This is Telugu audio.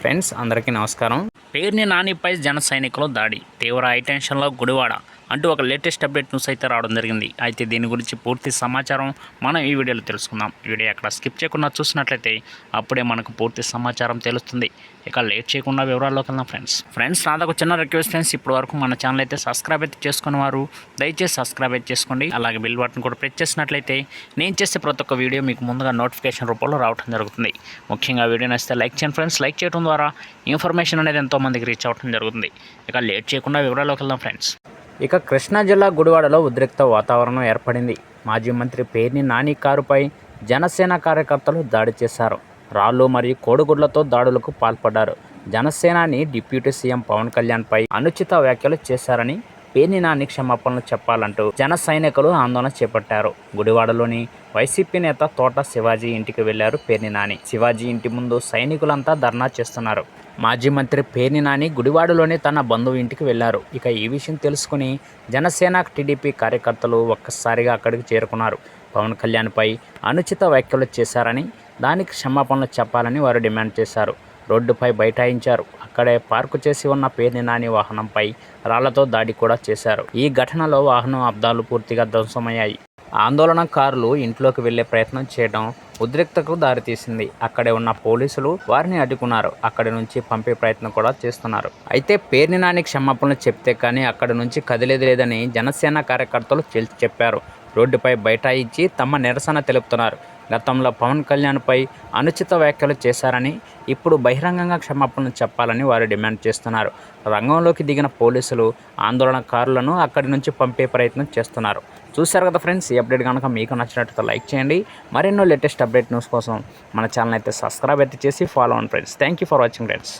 ఫ్రెండ్స్ అందరికీ నమస్కారం. పేర్ని నానిపై జన సైనికులు దాడి తీవ్ర హైటెన్షన్లో గుడివాడ అంటూ ఒక లేటెస్ట్ అప్డేట్ న్యూస్ అయితే రావడం జరిగింది. అయితే దీని గురించి పూర్తి సమాచారం మనం ఈ వీడియోలో తెలుసుకుందాం. వీడియో అక్కడ స్కిప్ చేయకుండా చూసినట్లయితే అప్పుడే మనకు పూర్తి సమాచారం తెలుస్తుంది. ఇక లేట్ చేయకుండా వివరాల్లోకి వెళ్దాం ఫ్రెండ్స్. ఫ్రెండ్స్ నాదొక చిన్న రిక్వెస్ట్ ఫ్రెండ్స్. ఇప్పటి వరకు మన ఛానల్ అయితే సబ్స్క్రైబ్ అయితే చేసుకుని వారు దయచేసి సబ్స్క్రైబ్ అయితే చేసుకోండి. అలాగే బిల్ బటన్ కూడా ప్రెస్ చేసినట్లయితే నేను చేసే ప్రతి ఒక్క వీడియో మీకు ముందుగా నోటిఫికేషన్ రూపంలో రావడం జరుగుతుంది. ముఖ్యంగా వీడియో నచ్చితే లైక్ చేయండి ఫ్రెండ్స్. లైక్ చేయడం ద్వారా ఇన్ఫర్మేషన్ అనేది ఎంతోమందికి రీచ్ అవ్వడం జరుగుతుంది. ఇక లేట్ చేయకుండా వివరాల్లోకి వెళ్దాం ఫ్రెండ్స్. ఇక కృష్ణా జిల్లా గుడివాడలో ఉద్రిక్త వాతావరణం ఏర్పడింది. మాజీ మంత్రి పేర్ని నాని కారుపై జనసేన కార్యకర్తలు దాడి చేశారు. రాళ్ళు మరియు కోడిగుడ్లతో దాడులకు పాల్పడ్డారు. జనసేనాని డిప్యూటీ సీఎం పవన్ కళ్యాణ్పై అనుచిత వ్యాఖ్యలు చేశారని పేర్ని నాని క్షమాపణలు చెప్పాలంటూ జన సైనికులు ఆందోళన చేపట్టారు. గుడివాడలోని వైసీపీ నేత తోట శివాజీ ఇంటికి వెళ్ళారు పేర్ని నాని. శివాజీ ఇంటి ముందు సైనికులంతా ధర్నా చేస్తున్నారు. మాజీ మంత్రి పేర్ని నాని గుడివాడలోని తన బంధువు ఇంటికి వెళ్ళారు. ఇక ఈ విషయం తెలుసుకుని జనసేన టీడీపీ కార్యకర్తలు ఒక్కసారిగా అక్కడికి చేరుకున్నారు. పవన్ కళ్యాణ్పై అనుచిత వ్యాఖ్యలు చేశారని దానికి క్షమాపణలు చెప్పాలని వారు డిమాండ్ చేశారు. రోడ్డుపై బైఠాయించారు. అక్కడే పార్కు చేసి ఉన్న పేర్ని నాని వాహనంపై రాళ్ళతో దాడి కూడా చేశారు. ఈ ఘటనలో వాహనం అద్దాలు పూర్తిగా ధ్వంసమయ్యాయి. ఆందోళనకారులు ఇంట్లోకి వెళ్ళే ప్రయత్నం చేయడం ఉద్రిక్తకు దారితీసింది. అక్కడే ఉన్న పోలీసులు వారిని అడ్డుకున్నారు. అక్కడి నుంచి పంపే ప్రయత్నం కూడా చేస్తున్నారు. అయితే పేర్ని నాని క్షమాపణలు చెప్తే కానీ అక్కడి నుంచి కదిలేది లేదని జనసేన కార్యకర్తలు చెప్పారు. రోడ్డుపై బైఠాయించి తమ నిరసన తెలుపుతున్నారు. గతంలో పవన్ కళ్యాణ్పై అనుచిత వ్యాఖ్యలు చేశారని ఇప్పుడు బహిరంగంగా క్షమాపణలు చెప్పాలని వారు డిమాండ్ చేస్తున్నారు. రంగంలోకి దిగిన పోలీసులు ఆందోళనకారులను అక్కడి నుంచి పంపే ప్రయత్నం చేస్తున్నారు. చూశారు కదా ఫ్రెండ్స్ ఈ అప్డేట్ కనుక మీకు నచ్చినట్లయితే లైక్ చేయండి. మరెన్నో లేటెస్ట్ అప్డేట్ న్యూస్ కోసం మన ఛానల్ అయితే సబ్స్క్రైబ్ అయితే చేసి ఫాలో అవ్వండి friends thank you for watching friends